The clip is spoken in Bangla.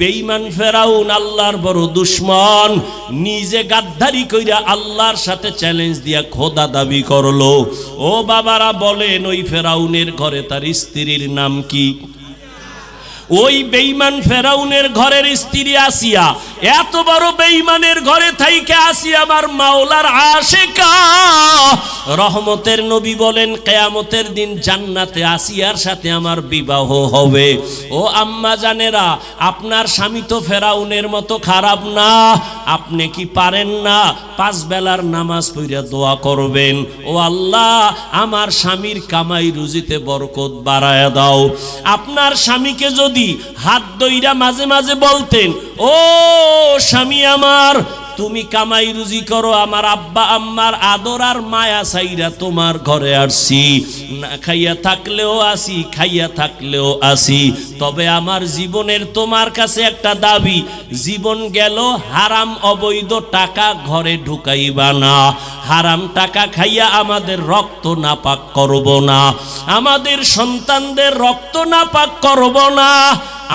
বেঈমান ফেরাউন, আল্লাহর বড় দুশ্মন, নিজে গাদ্দারি কইরা আল্লাহর সাথে চ্যালেঞ্জ দিয়া খোদা দাবি করল। ও বাবারা, বলেন ওই ফেরাউনের ঘরে তার স্ত্রীর নাম কি? ওই বেইমান ফেরাউনের ঘরের স্ত্রী আসিয়া, এত বড় বেইমানের ঘরে থাইকে আসিয়া আমার মাওলার আশেকা। রহমতের নবী বলেন, কেয়ামতের দিন জান্নাতে আসিয়ার সাথে আমার বিবাহ হবে। ও আম্মা জানেরা, আপনার স্বামী তো ফেরাউনের মতো খারাপ না। আপনি কি পারেন না পাঁচ বেলার নামাজ পড়িয়া দোয়া করবেন? ও আল্লাহ, আমার স্বামীর কামাই রুজিতে বরকত বাড়ায় দাও। আপনার স্বামীকে যদি হাত দইরা মাঝে মাঝে বলতেন, ও স্বামী আমার তুমি কামাই রুজি করো, আমার আব্বা, আম্মার আদর আর মায়া সাইরা তোমার ঘরে আসছি। না খাইয়া থাকলেও আসি, খাইয়া থাকলেও আসি। তবে আমার জীবনের তোমার কাছে একটা দাবি, জীবন গেল হারাম অবৈধ টাকা ঘরে ঢুকাইবা না। হারাম টাকা খাইয়া আমাদের রক্ত নাপাক করব না। আমাদের সন্তানদের রক্ত নাপাক করব না।